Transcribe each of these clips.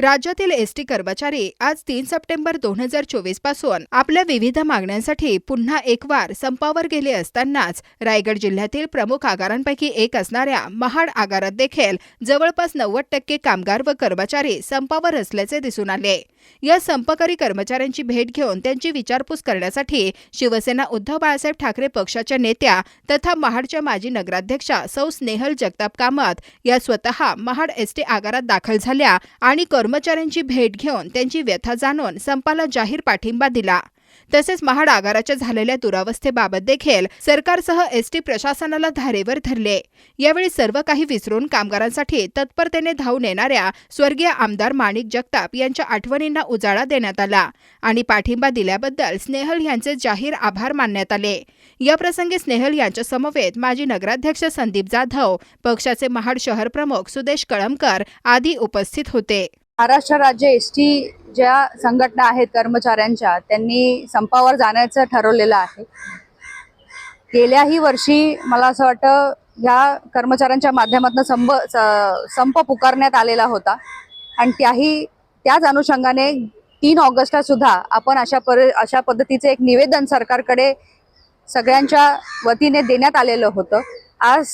राज्यातील एसटी कर्मचारी आज तीन सप्टेंबर दोन हजार चोवीसपासून आपल्या विविध मागण्यांसाठी पुन्हा एक वार संपावर गेले असतानाच रायगड जिल्ह्यातील प्रमुख आगारांपैकी एक असणाऱ्या महाड आगारात देखील जवळपास नव्वद टक्के कामगार व कर्मचारी संपावर असल्याचे दिसून आले. या संपकरी कर्मचाऱ्यांची भेट घेऊन त्यांची विचारपूस करण्यासाठी शिवसेना उद्धव बाळासाहेब ठाकरे पक्षाच्या नेत्या तथा महाडच्या माजी नगराध्यक्षा सौ स्नेहल जगताप कामत या स्वतः महाड एसटी आगारात दाखल झाल्या आणि कर्मचाऱ्यांची भेट घेऊन त्यांची व्यथा जाणून संपाला जाहीर पाठिंबा दिला. तसेच महाड आगाराच्या झालेल्या दुरावस्थेबाबत देखील सरकारसह एसटी प्रशासनाला धारेवर धरले. यावेळी सर्व काही विसरून कामगारांसाठी तत्परतेने धावून येणाऱ्या स्वर्गीय आमदार माणिक जगताप यांच्या आठवणींना उजाळा देण्यात आला आणि पाठिंबा दिल्याबद्दल स्नेहल यांचे जाहीर आभार मानण्यात आले. याप्रसंगी स्नेहल यांच्या समवेत माजी नगराध्यक्ष संदीप जाधव पक्षाचे महाड शहर प्रमुख सुदेश कळमकर आदी उपस्थित होते. महाराष्ट्र राज्य एस टी ज्या संघटना आहेत कर्मचाऱ्यांच्या त्यांनी संपावर जाण्याचं ठरवलेलं आहे. गेल्याही वर्षी मला असं वाटतं ह्या कर्मचाऱ्यांच्या माध्यमातून संप संप पुकारण्यात आलेला होता. आणि त्याही त्याच अनुषंगाने तीन ऑगस्टला सुद्धा आपण अशा पर अशा पद्धतीचे एक निवेदन सरकारकडे सगळ्यांच्या वतीने देण्यात आलेलं होतं. आज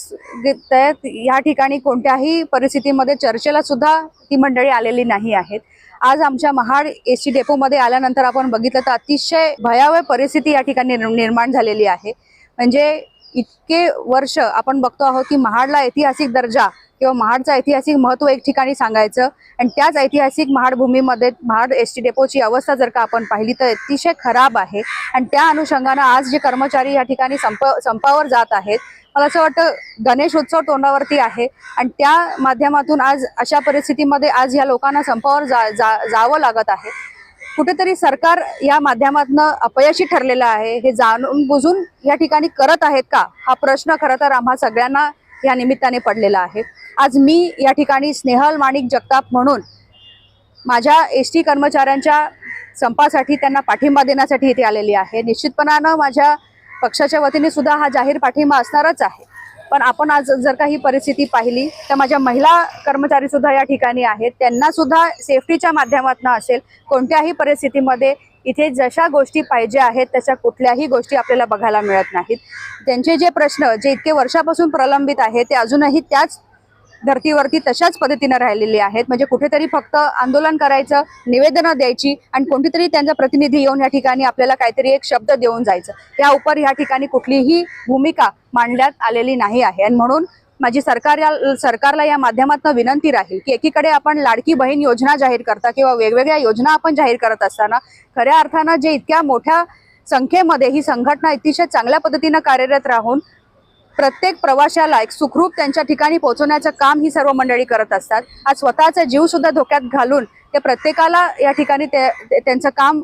त्यात या ठिकाणी कोणत्याही परिस्थितीमध्ये चर्चेला सुद्धा ती मंडळी आलेली नाही आहेत. आज आमच्या महाड एस टी डेपोमध्ये आल्यानंतर आपण बघितलं तर अतिशय भयावह परिस्थिती या ठिकाणी निर्माण झालेली आहे. म्हणजे इतके वर्ष आपण बघतो आहोत की महाडला ऐतिहासिक दर्जा किंवा महाडचं ऐतिहासिक महत्त्व एक ठिकाणी सांगायचं. आणि त्याच ऐतिहासिक महाड भूमीमध्ये महाड एस टी डेपोची अवस्था जर का आपण पाहिली तर अतिशय खराब आहे. आणि त्या अनुषंगानं आज जे कर्मचारी या ठिकाणी संप संपावर जात आहेत मला असं वाटतं गणेश उत्सव तोंडावरती आहे. आणि त्या माध्यमातून आज अशा परिस्थितीमध्ये आज या लोकांना संपावर जा जा जावं लागत आहे. कुठेतरी सरकार या माध्यमातनं अपयशी ठरलेलं आहे. हे जाणून बुजून या ठिकाणी करत आहेत का? हा प्रश्न खरं तर आम्हा सगळ्यांना या निमित्ताने पडलेला आहे. आज मी या ठिकाणी स्नेहल माणिक जगताप म्हणून माझ्या एस टी कर्मचाऱ्यांच्या संपासाठी त्यांना पाठिंबा देण्यासाठी इथे आलेली आहे. निश्चितपणानं माझ्या पक्षाच्या वतीने सुद्धा हा जाहीर पाठिंबा असणारच आहे. पण आपण आज जर का ही परिस्थिती पाहिली तर माझ्या महिला कर्मचारी सुद्धा या ठिकाणी आहेत. त्यांना सुद्धा सेफ्टीच्या माध्यमातून असेल कोणत्याही परिस्थितीमध्ये इथे जशा गोष्टी पाहिजे आहेत तशा कुठल्याही गोष्टी आपल्याला बघायला मिळत नाहीत. त्यांचे जे प्रश्न जे इतके वर्षापासून प्रलंबित आहेत ते अजूनही त्याच धर्तीवरती तशाच पद्धतीनं राहिलेली आहेत. म्हणजे कुठेतरी फक्त आंदोलन करायचं निवेदनं द्यायची आणि कोणतीतरी त्यांचा प्रतिनिधी येऊन या ठिकाणी आपल्याला काहीतरी एक शब्द देऊन जायचं. या उपर या ठिकाणी कुठलीही भूमिका मांडण्यात आलेली नाही आहे. आणि म्हणून माझी सरकार या सरकारला या माध्यमातून विनंती राहील की एकीकडे आपण लाडकी बहीण योजना जाहीर करता किंवा वेगवेगळ्या योजना आपण जाहीर करत असताना खऱ्या अर्थानं जे इतक्या मोठ्या संख्येमध्ये ही संघटना अतिशय चांगल्या पद्धतीनं कार्यरत राहून प्रत्येक प्रवाशाला एक सुखरूप त्यांच्या ठिकाणी पोहोचवण्याचं काम ही सर्व मंडळी करत असतात. आज स्वतःचा जीवसुद्धा धोक्यात घालून ते प्रत्येकाला या ठिकाणी ते- त्यांचं काम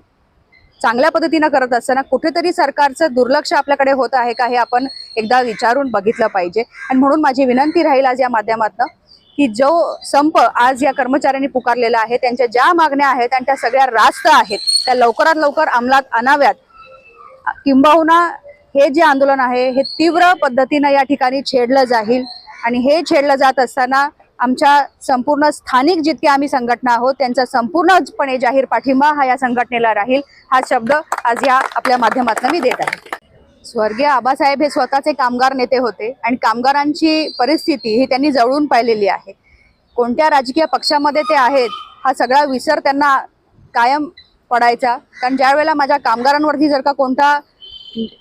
चांगल्या पद्धतीनं करत असताना कुठेतरी सरकारचं दुर्लक्ष आपल्याकडे होत आहे का हे आपण एकदा विचारून बघितलं पाहिजे. आणि म्हणून माझी विनंती राहील आज या माध्यमातून की जो संप आज या कर्मचाऱ्यांनी पुकारलेला आहे त्यांच्या ज्या मागण्या आहेत आणि त्या सगळ्या रास्त आहेत त्या लवकरात लवकर अंमलात आणाव्यात. किंबहुना हे जे आंदोलन आहे हे तीव्र पद्धतीनं या ठिकाणी छेडलं जाईल. आणि हे छेडलं जात असताना आमच्या संपूर्ण स्थानिक जितके आम्ही संघटना आहोत त्यांचा संपूर्णपणे जाहीर पाठिंबा हा या संघटनेला राहील. हा शब्द आज या आपल्या माध्यमातून मी देत आहे. स्वर्गीय आबासाहेब हे स्वतःचे कामगार नेते होते आणि कामगारांची परिस्थिती ही त्यांनी जवळून पाहिलेली आहे. कोणत्या राजकीय पक्षामध्ये ते आहेत हा सगळा विसर त्यांना कायम पडायचा. कारण ज्यावेळेला माझ्या कामगारांवरती जर का कोणता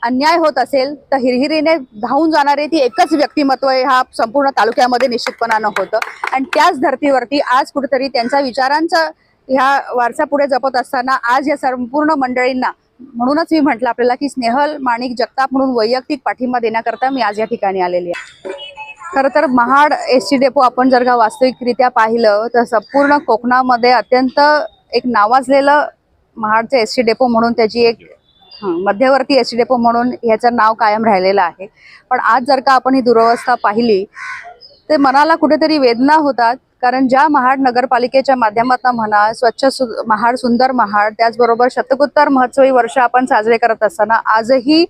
अन्याय होत असेल तर हिरहिरीने धावून जाणारे ती एकच व्यक्तिमत्व आहे हा संपूर्ण तालुक्यामध्ये निश्चितपणानं होतं. आणि त्याच धर्तीवरती आज कुठेतरी त्यांचा विचारांचा ह्या वारसा पुढे जपत असताना आज या संपूर्ण मंडळींना म्हणूनच मी म्हटलं आपल्याला की स्नेहल माणिक जगताप म्हणून वैयक्तिक पाठिंबा देण्याकरता मी आज या ठिकाणी आलेली आहे. खरं तर महाड एस टी डेपो आपण जर का वास्तविकरित्या पाहिलं तर संपूर्ण कोकणामध्ये अत्यंत एक नावाजलेलं महाडचं एस टी डेपो म्हणून त्याची एक मध्यवर्ती एस टी डेपो म्हणून ह्याचं नाव कायम राहिलेलं आहे. पण आज जर का आपण ही दुरवस्था पाहिली ते मनाला कुठेतरी वेदना होतात कारण ज्या महाड नगरपालिकेच्या माध्यमातून म्हणा स्वच्छ सु महाड सुंदर महाड त्याचबरोबर शतकोत्तर महोत्सवी वर्ष आपण साजरे करत असताना आजही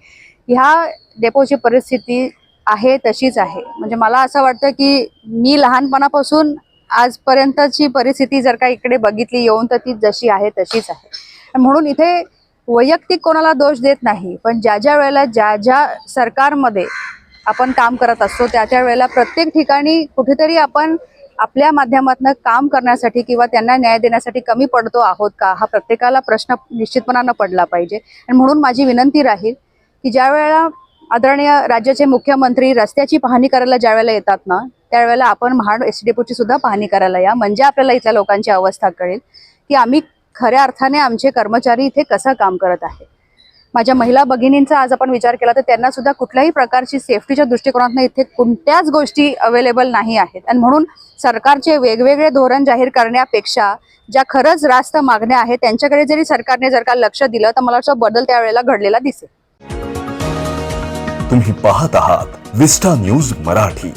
ह्या डेपोची परिस्थिती आहे तशीच आहे. म्हणजे मला असं वाटतं की मी लहानपणापासून आजपर्यंतची परिस्थिती जर का इकडे बघितली येऊन तर ती जशी आहे तशीच आहे. म्हणून इथे वैयक्तिक कोणाला दोष देत नाही पण ज्या ज्या वेळेला ज्या ज्या सरकारमध्ये आपण काम करत असतो त्या त्या वेळेला प्रत्येक ठिकाणी कुठेतरी आपण आपल्या माध्यमातून काम करण्यासाठी किंवा त्यांना न्याय देण्यासाठी कमी पडतो आहोत का हा प्रत्येकाला प्रश्न निश्चितपणानं पडला पाहिजे. आणि म्हणून माझी विनंती राहील की ज्या वेळेला आदरणीय राज्याचे मुख्यमंत्री रस्त्याची पाहणी करायला ज्या वेळेला येतात ना त्यावेळेला आपण महाड एस डेपोची सुद्धा पाहणी करायला या. म्हणजे आपल्याला इथल्या लोकांची अवस्था कळेल की आम्ही खऱ्या अर्थाने आमचे कर्मचारी इथे कसं काम करत आहे? माझ्या महिला भगिनींचा आज आपण विचार केला तर त्यांना सुद्धा कुठल्याही प्रकारची सेफ्टीच्या दृष्टिकोनातून इथे कोणत्याच गोष्टी अवेलेबल नाही आहेत. आणि म्हणून सरकारचे वेगवेगळे धोरण जाहीर करण्यापेक्षा ज्या खरंच रास्त मागण्या आहेत त्यांच्याकडे जरी सरकारने जर का लक्ष दिलं तर मला असं बदल त्यावेळेला घडलेला दिसेल. तुम्ही पाहत आहात विस्टा न्यूज मराठी.